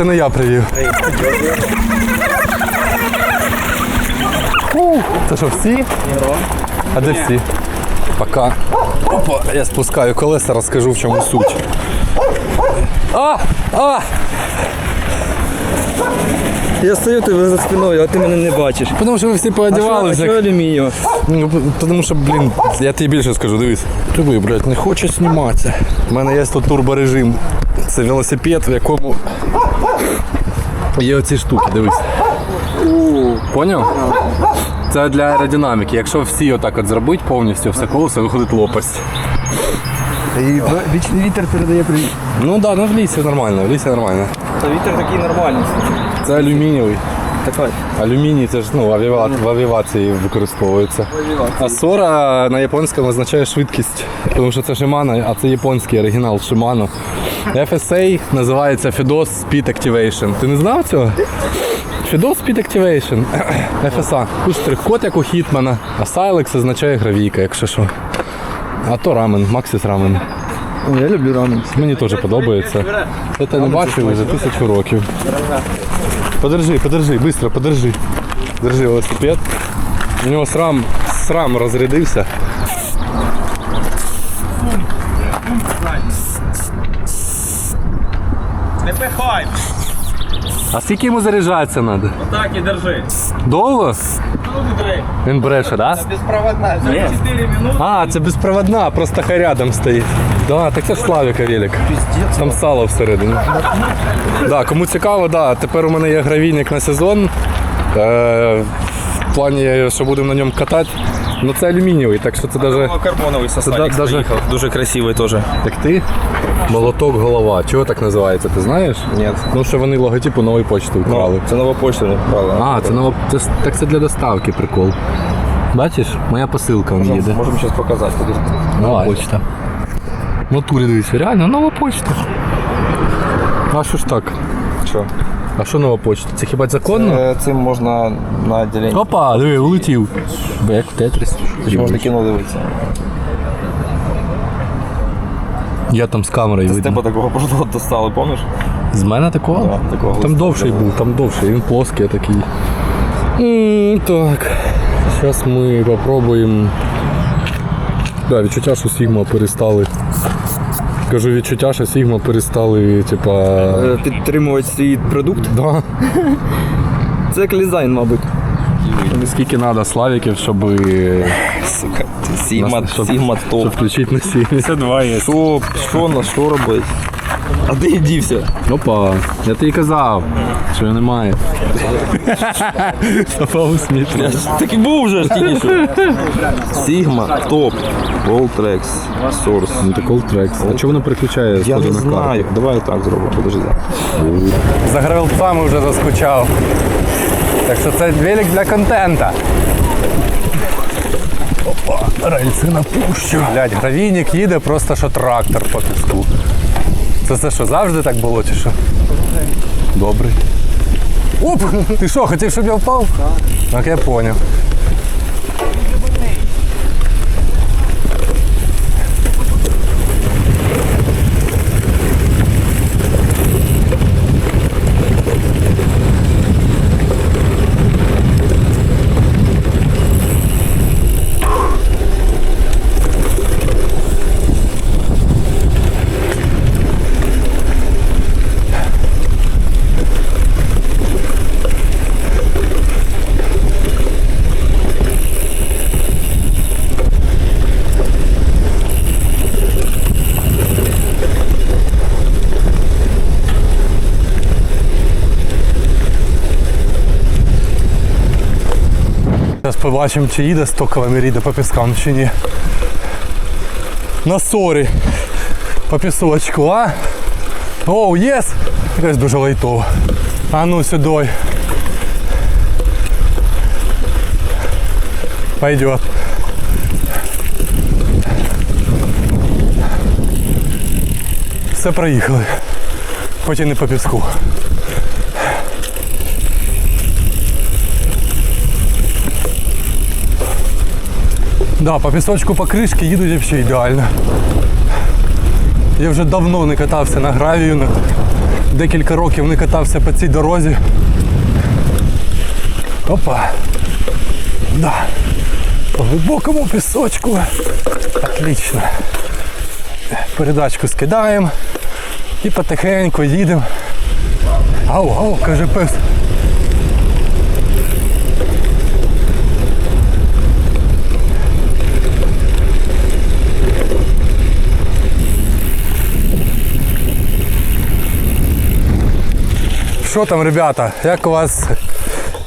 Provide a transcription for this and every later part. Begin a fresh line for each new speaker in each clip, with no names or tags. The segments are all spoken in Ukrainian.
Це не я привів. Це що, всі? А де всі? Пока. Опа, я спускаю колеса, розкажу в чому суть. А! А!
Я стою тебе за спиною, а ти мене не бачиш.
Тому що ви всі
А
поодівалися.
що алюмінію?
Ну, тому що, блін, я тобі більше скажу, дивись. Тобі, блядь, не хоче зніматися. У мене є тут турборежим. Це велосипед, в якому є оці штуки, дивись. Поняв? Це для аеродинаміки. Якщо всі отак от зробити повністю, все колесо виходить лопасть.
І вічний вітер передає привіт.
Ну так, да, ну в лісі нормально, в лісі нормально.
Та вітер такий нормальний.
Це алюмінієвий.
Такой.
Алюміній це ж ну, в, авіа... в авіації використовується. А Сора на японському означає швидкість, тому що це Shimano, а це японський оригінал Shimano. FSA називається FIDOS Speed Activation. Ти не знав цього? FIDOS Speed Activation. FSA. Тут штрих-код, як у Хітмана. А Silex означає гравійка, якщо що. А то рамен, Maxis рамен.
Я люблю рамен.
Мені теж подобається. Це ти не бачив вже тисячу років. Подержи, подержи, швидко, подержи. Держи велосипед. У нього срам, срам розрядився.
Не пихай,
А скільки йому заряджатися треба?
так і держи.
Довго?
Ну.
Він бреше, так? Да?
Безпроводна. За 4 минути.
А, це безпроводна, просто хай рядом стоїть. Да, так це ж Славіка велик. Там сало всередині. Да, кому цікаво, да, тепер у мене є гравійник на сезон. Е, в плані, що будемо на ньому катати. Ну це алюмінієвий, так що це навіть.
Карбоновий составик
даже-
приїхав. Дуже красивий теж.
Як ти? Молоток голова. Чого так називається, ти знаєш?
Ні.
Ну, що вони логотипу нової почти вкрали.
Це нова почта не.
А, це нова. Це, с- так це для доставки прикол. Бачиш, моя посилка вон їде.
Можемо зараз показати.
Нова почта. В натурі дивись, реально нова почта. А що ж так?
Що?
А що нова почта? Це хіба законно?
Е, Цим можна на відділенні.
Опа, диви, улетів. Бо Як в тетріс.
Можна кіно дивитися.
Я там з камерою
З
видно.
тебе такого просто достали, помниш?
З мене такого?
Да, такого
Там
листа
довший був, там довший, він плоский такий. М, Так. Зараз ми попробуємо. Да, відчуття, що Сігма перестали. Кажу відчуття, що Сігма перестали, типа.
Е, Підтримувати свій продукт.
Да.
Це як лізайн, мабуть.
Скільки треба славіків, щоб,
Сука, Сігма, Сігма топ.
щоб включити на 72 є.
Що, що, на що робити? А де дівся?
Опа, я тобі казав, що його немає. Смішно.
Так і був вже ж тільки що. Сігма, топ, Voltrex, Source.
Ну це Cold Tracks. А чого воно переключає
Я
сходу
не
на карту?
знаю. Давай так зробимо, подожди.
За гравелцами вже заскучав. Так що це велик для контента. Опа, рельси напущу. Блять, гравійник їде просто що трактор по піску. Це це що, завжди так було чи що? Добрий. Оп! Ти що, хотів, щоб я впав? Так. Так, я поняв. Побачимо, чи їде стоковими ріде по піскам, чи ні. На сорі. По пісочку, а? Оу, єс! Якась дуже лайтова. А ну сюди. Пойдет. Все проїхали. Хоч і не по піску. Да, по пісочку по кришки їдуть взагалі ідеально. Я вже давно не катався на гравію. декілька років не катався по цій дорозі. Опа. Да. По глибокому пісочку. Отлично. Передачку скидаємо і потихеньку їдемо. Ау, ау, каже пес. Що там, ребята? Як у вас,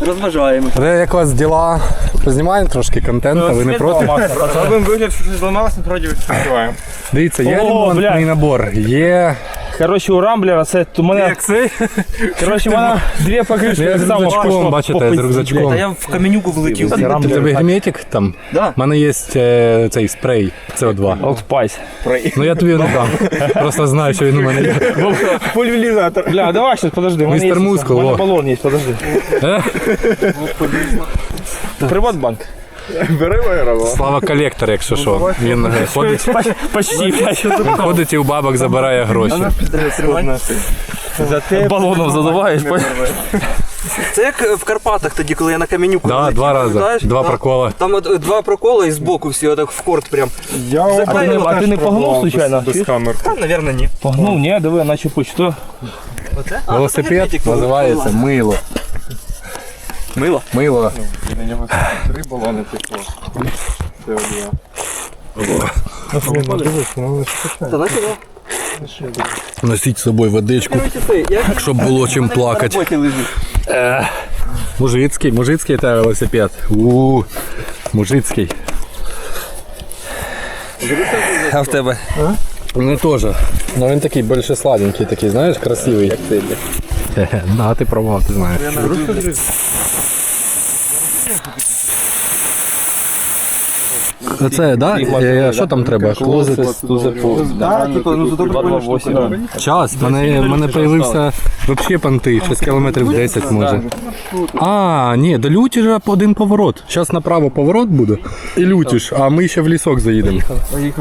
Розважаємо.
як у вас діла? Познімаємо трошки контенту, ви не проти?
Робимо вигляд, що щось зламалося, насправді відчуваємо.
Дивіться, є
О,
ремонтний набор, є.
Коротше, у Рамблера це у мене.
цей?
Коротше, у мене дві покришки.
Я з
само
рюкзачком,
пішло
бачите, з рюкзачком.
блядь.
Я в каменюку влетів.
У тебе герметик там?
Да.
У мене є е, цей спрей CO2.
Old Spice.
Ну я тобі не дам. Просто знаю, що він у мене є.
Пульверізатор.
Бля, давай сейчас, подожди. у мене є-
Мускул,
У мене
о.
балон є, подожди.
Е?
Приватбанк.
Бери виграва.
Слава колектор, якщо що. Він е, ходить,
Почти,
ходить і у бабок забирає гроші.
За те балоном задуваєш.
Це як е, в Карпатах тоді, коли я на каменюку
Да, два рази. Два
Да.
прокола.
Там от, е, два прокола і збоку всі, отак в корт прям.
Я
А ти не- а ти не погнув, случайно?
Без, без камер.
Та, напевно, ні.
Погнув, ні, диви, наче путь. Що?
Оце? А,
Велосипед
герметик,
називається мило.
Мило?
Мило.
На нього три балони пішло. Це одна.
Та наче, да.
Носіть з собою водичку,
Короче, це, я
щоб було чим
на
плакати.
роботі лежить.
Мужицький, мужицький та велосипед. у мужицький.
А в тебе?
Ну теж. Ну він такий більше сладенький, такий, знаєш, красивий. Як ти. Да, ти пробував, ти знаєш. Це, да? Е, Що там треба? Клозит?
Так, типу, ну штука.
Час. Мене, мене появився взагалі понти, 6 кілометрів 10 може. А, ні, до Лютіжа один поворот. Зараз направо поворот буде і Лютіж, а ми ще в лісок заїдемо.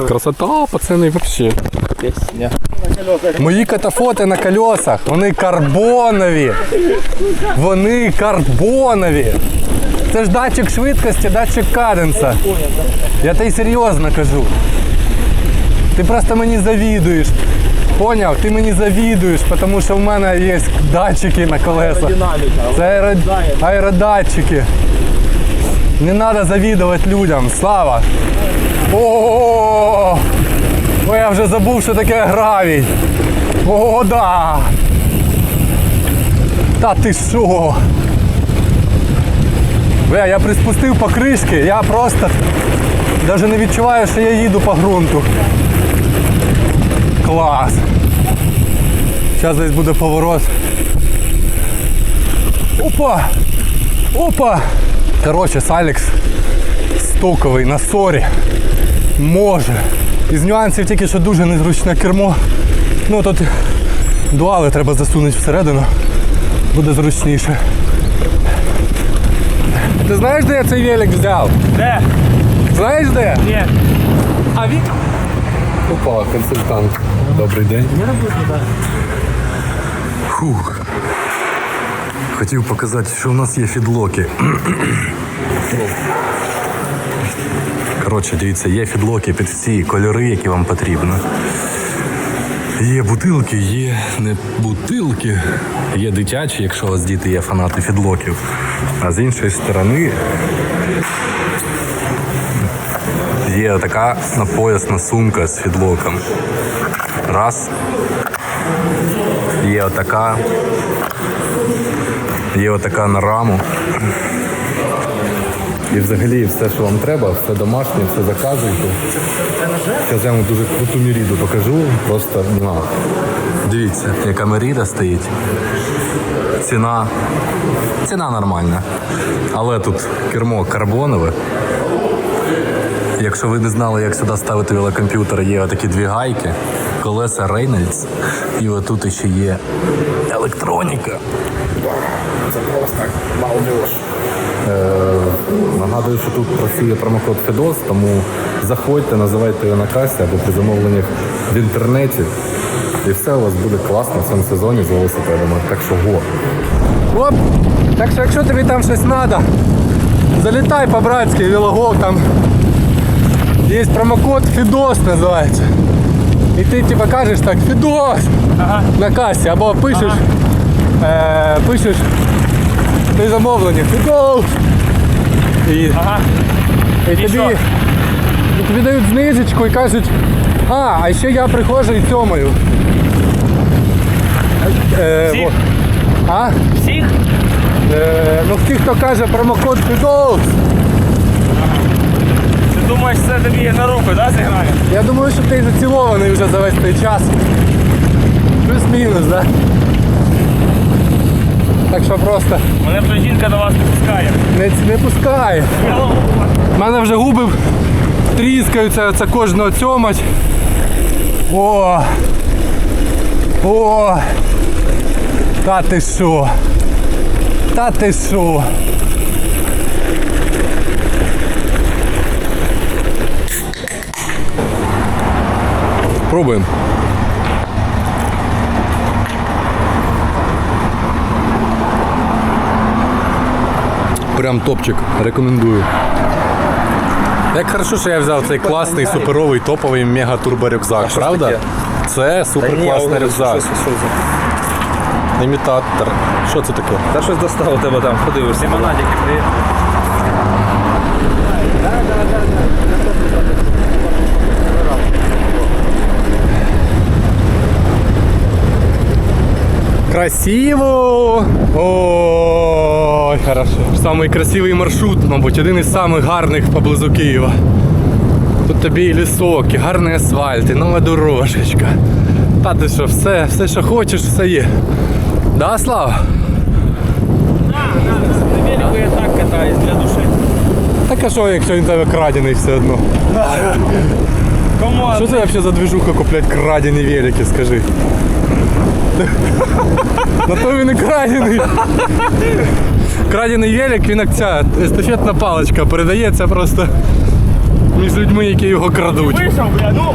Красота, пацани, взагалі. Мої катафоти на колесах, вони карбонові. Вони карбонові. Це ж датчик швидкості, датчик каденса. Я тобі серйозно кажу. Ти просто мені завідуєш. Поняв? Ти мені завідуєш, тому що в мене є датчики на колесах. Це аеро- аеродатчики. Не треба завідувати людям. Слава. О, Ой, я вже забув, що таке гравій. О, да. Та ти що? Бля, я приспустив покришки, я просто навіть не відчуваю, що я їду по ґрунту. Клас. Зараз десь буде поворот. Опа! Опа! Коротше, Салікс стоковий на сорі. Може. Із нюансів тільки що дуже незручне кермо. Ну тут дуали треба засунути всередину. Буде зручніше. Ти знаєш, де я цей велик взяв?
Де?
Знаєш де?
Ні.
А він? Опа, консультант. Добрий день. Фух. Хотів показати, що у нас є фідлоки. Коротше, дивіться, є фідлоки під всі кольори, які вам потрібно. Є бутилки, є не бутилки, є дитячі, якщо у вас діти є фанати фідлоків. А з іншої сторони Є така напоясна сумка з фідлоком. Раз. Є отака. Є отака на раму. І взагалі все, що вам треба, все домашнє, все заказуйте. Зараз я вам дуже круту міріду покажу. Просто на. Дивіться, яка меріда стоїть. Ціна. Ціна нормальна. Але тут кермо карбонове. Якщо ви не знали, як сюди ставити велокомп'ютер, є такі дві гайки, колеса Reynolds, і отут ще є електроніка. Е, нагадую, що тут працює промокод FEDOS, тому заходьте, називайте його на касі або при замовленнях в інтернеті. І все у вас буде класно в цьому сезоні з велосипедами. Так що го. Оп! Так що якщо тобі там щось треба, залітай по-братськи, велогол там. Є промокод Фідос називається. І ти типа кажеш так, Фідос на касі, або пишеш, е, пишеш ти замовлення, Фідос. І,
Ага.
і тобі,
що?
і тобі дають знижечку і кажуть, а, а ще я приходжу і цьомаю. Е,
Всіх?
во. А?
Всіх?
Е, ну ті, хто каже промокод Фідос.
Ти думаєш, це тобі на руку, да, зіграє?
Я думаю, що ти зацілований вже за весь цей час. Плюс-мінус, да? Так що просто
Мене вже жінка до вас не пускає.
не, не пускай. У мене вже губи тріскаються, це кожного цьомать. О! О! Та ти що? Та ти що? Пробуємо. Прям топчик, рекомендую. Як хорошо, що я взяв цей класний, суперовий, топовий мега турборюкзак, правда? Це супер класний рюкзак. Імітатор. Що це таке?
Та щось достав у тебе там, подивишся.
Монадики привіт.
Красиво! Ой, хорошо. Самий красивий маршрут, мабуть, один із самих гарних поблизу Києва. Тут тобі і лісок, і гарний асфальт, і нова дорожечка. Та ти що, все, все, що хочеш, все є. Да, Слава?
На велику я так катаюсь для душі.
Так а що, якщо він тебе крадений все одно?
Кому?
Що це взагалі за движуха куплять крадені велики, скажи? На то він і крадений. Крадений велик, він як ця естафетна паличка передається просто між людьми, які його крадуть.
Вийшов, бля, ну.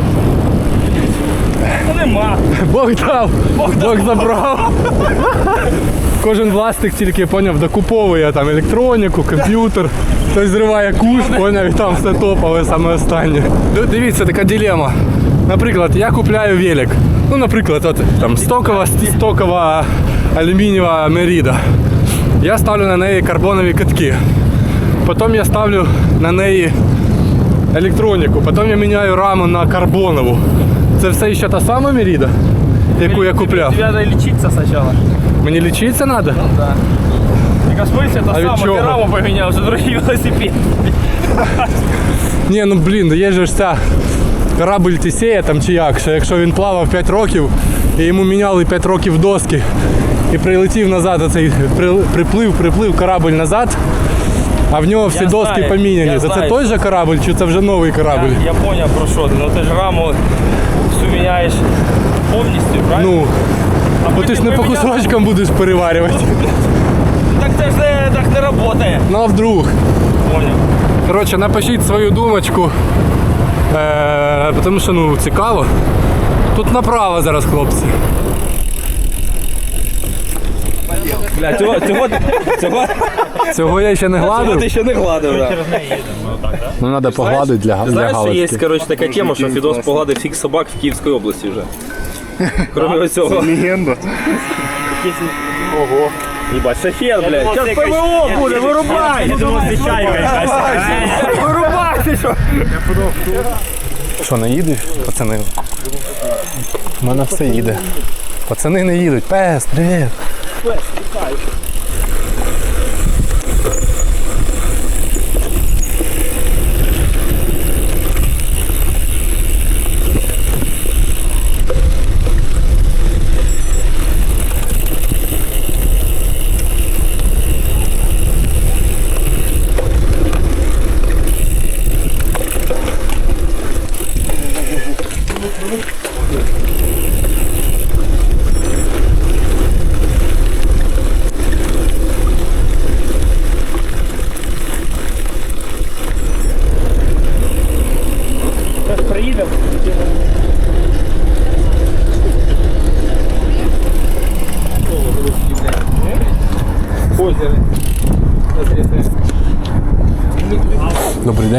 Ну нема.
Бог дав, Бог забрав. Кожен власник тільки поняв, докуповує там електроніку, комп'ютер, хтось зриває куш, поняв, і там все топове, саме останнє. Дивіться, така дилема. Наприклад, я купляю велик. Ну, наприклад, от, там стокова, стокова алюмінієва меріда. Я ставлю на неї карбонові катки. Потім я ставлю на неї електроніку, потім я міняю раму на карбонову. Це все ще та сама меріда, яку я купляв.
Тебе надо лечиться спочатку.
Мені лічитися треба?
Так а в смысле,
А
та
від
сама,
чого?
ти раму поміняв, вже другий велосипед.
Ні, ну блін, є же ж ця корабль Тісея там чи як, що якщо він плавав 5 років і йому міняли 5 років доски і прилетів назад, оцей при- приплив, приплив корабль назад, а в нього всі
Я
доски
знаю,
поміняні. це
знаю.
той же корабль чи це вже новий корабль?
Я, я поняв про що ти, ну ти ж раму всю міняєш повністю, правильно?
Ну,
а
бо ти ж не по кусочкам будеш переварювати.
Так це ж не, так не працює.
Ну а вдруг.
Поняв.
Коротше, напишіть свою думочку. Е, тому що ну цікаво. Тут направо зараз, хлопці.
Бля, цього, цього, цього,
Цього я ще не
цього
гладив.
ти ще не гладив. Да.
Ну треба погладити для, для
Знаєш, що є
галочки.
коротше, така тема, що Фідос погладив всіх собак в Київській області вже. Кроме цього.
Легенда.
Ого. Їбать, шахет, блядь. Зараз ПВО буде, вирубай!
Я думав, чайка якась.
Вирубай ти що?
Що, не їдеш, пацани? У мене все їде. Пацани не їдуть. Пес, привіт. Добрий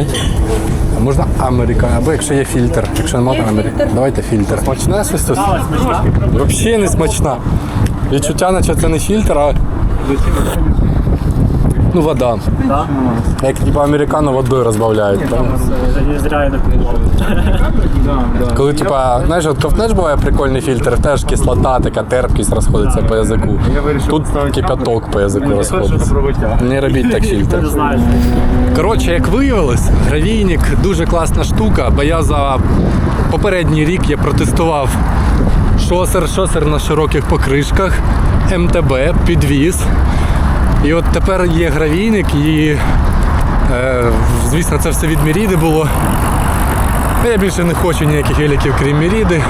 день. А можна Америка? Або якщо є фільтр. Якщо немає Америка. Давайте фільтр. Смачне щось тут? Взагалі не смачна. Відчуття, наче це не фільтр, а. Ну, вода. Як типу американо водою розбавляють. так?
Не зря я допомагав.
Коли, типа, знаєш, от ковтнеш буває прикольний фільтр, теж кислота, така терпкість розходиться по язику. Тут кипяток по язику розходиться. Не робіть так фільтр. Коротше, як виявилось, гравійник дуже класна штука, бо я за попередній рік я протестував шосер, шосер на широких покришках, МТБ, підвіз. І от тепер є гравійник і, е, звісно, це все від Міріди було. Я більше не хочу ніяких великів, крім Міріди.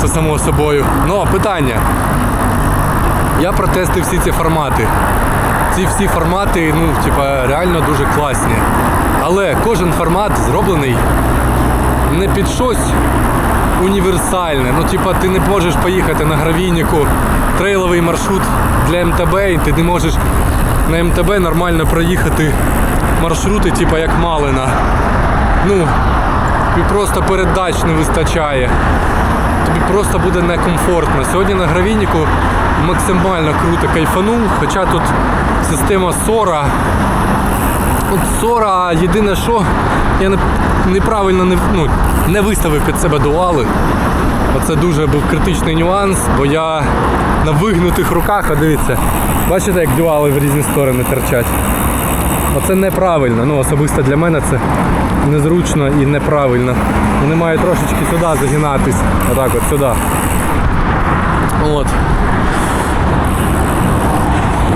Це само собою. Ну, питання. Я протестив всі ці формати. Ці всі формати, ну, типа, реально дуже класні. Але кожен формат зроблений не під щось універсальне. Ну, типа, ти не можеш поїхати на гравійнику трейловий маршрут для МТБ, і ти не можеш на МТБ нормально проїхати маршрути, типа як Малина. Ну, тобі просто передач не вистачає. Тобі просто буде некомфортно. Сьогодні на гравійнику максимально круто кайфанув, хоча тут система Сора. От Сора, єдине що, я не, неправильно не, ну, не виставив під себе дуали. Оце дуже був критичний нюанс, бо я на вигнутих руках, а дивіться, бачите, як дуали в різні сторони терчать. Оце неправильно. Ну, особисто для мене це незручно і неправильно. Вони мають трошечки сюди загинатись. Отак от сюди. От.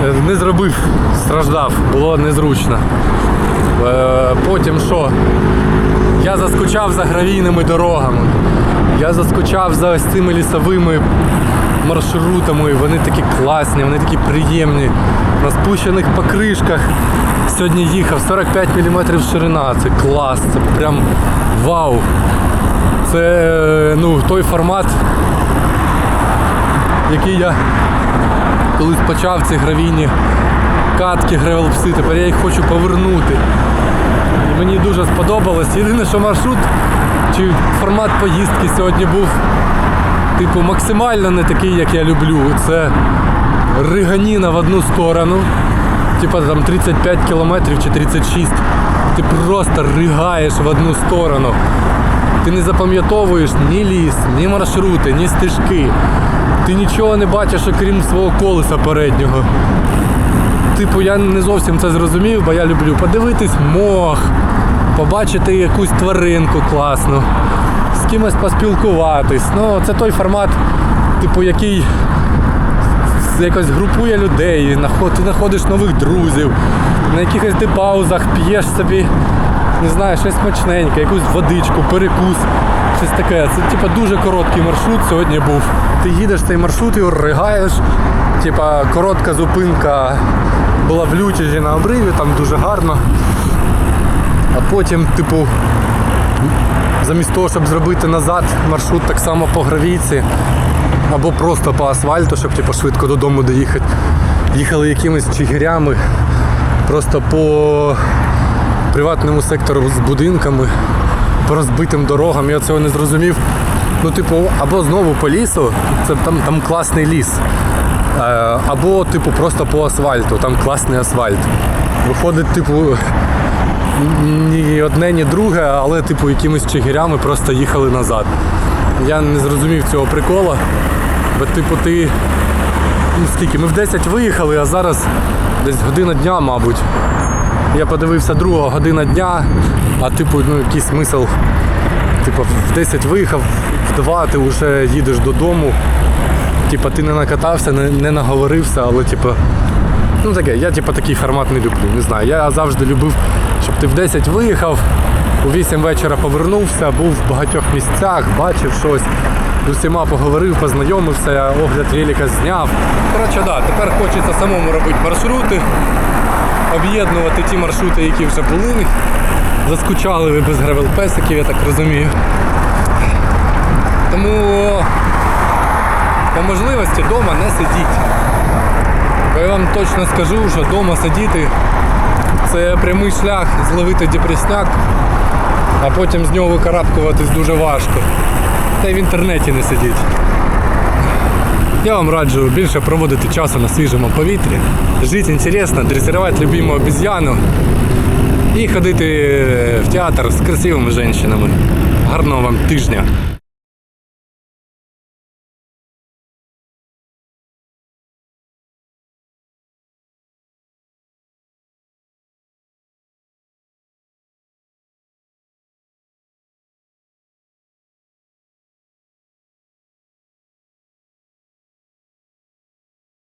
Е, Не зробив, страждав, було незручно. Е, Потім що? Я заскучав за гравійними дорогами. Я заскучав за ось цими лісовими маршрутами. Вони такі класні, вони такі приємні. На спущених покришках. Сьогодні їхав 45 мм ширина. Це клас, це прям вау. Це е, ну, той формат, який я колись почав ці гравійні катки, гревелпси, тепер я їх хочу повернути. І мені дуже сподобалось. Єдине, що маршрут чи формат поїздки сьогодні був типу максимально не такий, як я люблю. Це риганіна в одну сторону. Типа там 35 кілометрів чи 36. Ти просто ригаєш в одну сторону. Ти не запам'ятовуєш ні ліс, ні маршрути, ні стежки. Ти нічого не бачиш, окрім свого колеса переднього. Типу, я не зовсім це зрозумів, бо я люблю подивитись мох, побачити якусь тваринку класну, з кимось поспілкуватись. Ну, це той формат, типу, який якось групує людей, ти знаходиш нових друзів, на якихось ти паузах п'єш собі, не знаю, щось смачненьке, якусь водичку, перекус, щось таке. Це типу, дуже короткий маршрут сьогодні був. Ти їдеш цей маршрут і ригаєш. Типа коротка зупинка була в Лютіжі на обриві, там дуже гарно. А потім, типу, замість того, щоб зробити назад маршрут так само по гравійці, або просто по асфальту, щоб типу, швидко додому доїхати. Їхали якимись чигирями просто по приватному сектору з будинками, по розбитим дорогам. Я цього не зрозумів. Ну, типу, або знову по лісу, це там, там класний ліс. Е, Або, типу, просто по асфальту, там класний асфальт. Виходить, типу, ні одне, ні друге, але типу якимись чигирями просто їхали назад. Я не зрозумів цього прикола. Бо типу ти. Ну скільки? Ми в 10 виїхали, а зараз десь година дня, мабуть. Я подивився друга година дня, а типу, ну який смисл. Типу, в 10 виїхав, в 2 ти вже їдеш додому. Типа ти не накатався, не, не наговорився, але типу. Ну таке, я типу такий формат не люблю. Не знаю. Я завжди любив, щоб ти в 10 виїхав, у 8 вечора повернувся, був в багатьох місцях, бачив щось, з усіма поговорив, познайомився, огляд велика зняв. Коротше, да, тепер хочеться самому робити маршрути, об'єднувати ті маршрути, які вже були. Заскучали ви без гравелпесиків, я так розумію. Тому по можливості вдома не сидіть. Я вам точно скажу, що вдома сидіти це прямий шлях зловити депресняк, а потім з нього викарабкуватись дуже важко. Та й в інтернеті не сидіть. Я вам раджу більше проводити часу на свіжому повітрі, жити інтересно, дресувати любиму обезьяну і ходити в театр з красивими жінками. Гарного вам тижня!